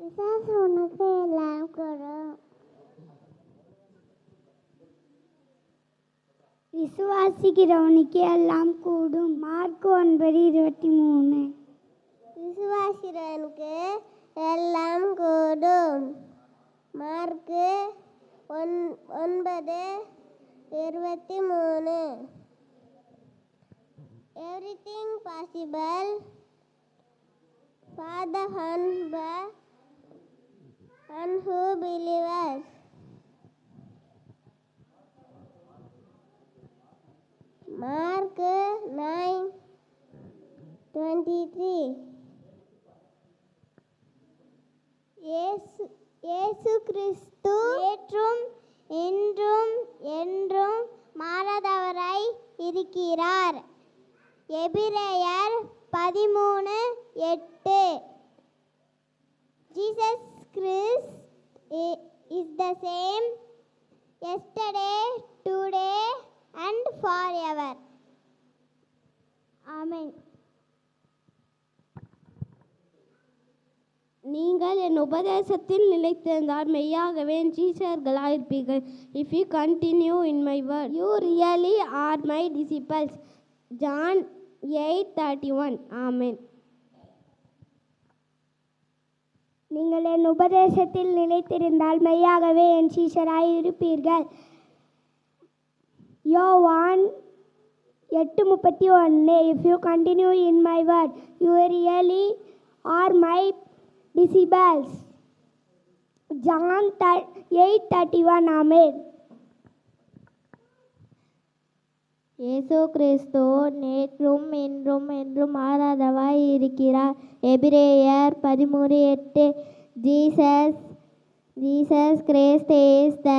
விசாசு உனக்கு எல்லாம் கூடும் விசுவாசிக்கிறவனுக்கு எல்லாம் கூடும். மார்க் ஒன்பது இருபத்தி மூணு. விசுவாசிக்கிறவனுக்கு எல்லாம் கூடும். மார்க்கு ஒன் ஒன்பது இருபத்தி மூணு. Everything possible for the humble and who believers. Mark 9 23 இயேசு இயேசு கிறிஸ்து ஏற்றும் இன்றும் என்றும் மாறாதவராய் இருக்கிறார். எபிரேயர் பதிமூணு எட்டு. Jesus Christ is the same yesterday today and forever amen நீங்கள் என் உபதேசத்தில் நிலைத்திருந்தால் மெய்யாகவே என் if you continue in my word you really are my disciples John eight thirty one amen நீங்கள் என் உபதேசத்தில் நிலைத்திருந்தால் மெய்யாகவே என் சீஷராய் இருப்பீர்கள் யோவான் எட்டு முப்பத்தி ஒன்று. If you continue in my word you really are my disciples John the eight thirty one amen இயேசு கிறிஸ்து நேற்றும் இன்றும் என்றும் மாறாதவாய் இருக்கிறார். எபிரேயர் பதிமூணு எட்டு. Jesus Jesus Christ is the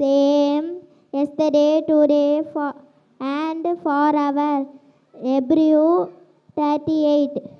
same yesterday, today, for, and forever. Hebrew 38.